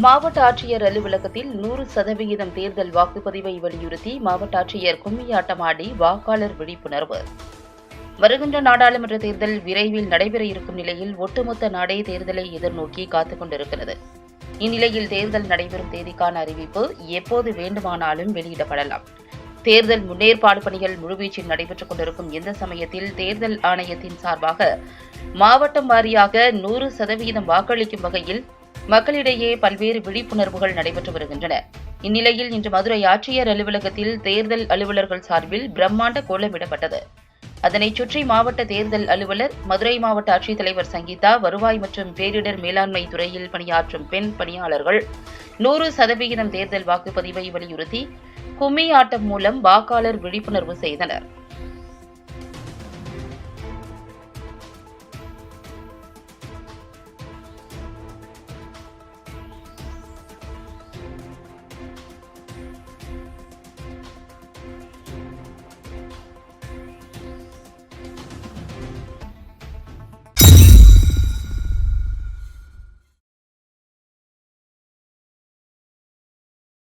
மாவட்ட ஆட்சியர் அலுவலகத்தில் நூறு சதவிகிதம் தேர்தல் வாக்குப்பதிவை வலியுறுத்தி மாவட்ட ஆட்சியர் கும்மியாட்டமாடி வாக்காளர் விழிப்புணர்வு. வருகின்ற நாடாளுமன்ற தேர்தல் விரைவில் நடைபெற இருக்கும் நிலையில் ஒட்டுமொத்த நாடே தேர்தலை எதிர்நோக்கி காத்துக் கொண்டிருக்கிறது. இந்நிலையில் தேர்தல் நடைபெறும் தேதிக்கான அறிவிப்பு எப்போது வேண்டுமானாலும் வெளியிடப்படலாம். தேர்தல் முன்னேற்பாடு பணிகள் முழுவீச்சில் நடைபெற்றுக் கொண்டிருக்கும் இந்த சமயத்தில் தேர்தல் ஆணையத்தின் சார்பாக மாவட்டம் வாரியாக நூறு சதவீதம் வாக்களிக்கும் வகையில் மக்களிடையே பல்வேறு விழிப்புணர்வுகள் நடைபெற்று வருகின்றன. இந்நிலையில் இன்று மதுரை ஆட்சியர் அலுவலகத்தில் தேர்தல் அலுவலர்கள் சார்பில் பிரம்மாண்ட கோலமிடப்பட்டது அதனைச் சுற்றி மாவட்ட தேர்தல் அலுவலர் மதுரை மாவட்ட ஆட்சித்தலைவர் சங்கீதா வருவாய் மற்றும் பேரிடர் மேலாண்மை துறையில் பணியாற்றும் பெண் பணியாளர்கள் நூறு சதவிகிதம் தேர்தல் வாக்குப்பதிவை வலியுறுத்தி கும்மி ஆட்டம் மூலம் வாக்காளர் விழிப்புணர்வு செய்தனர்.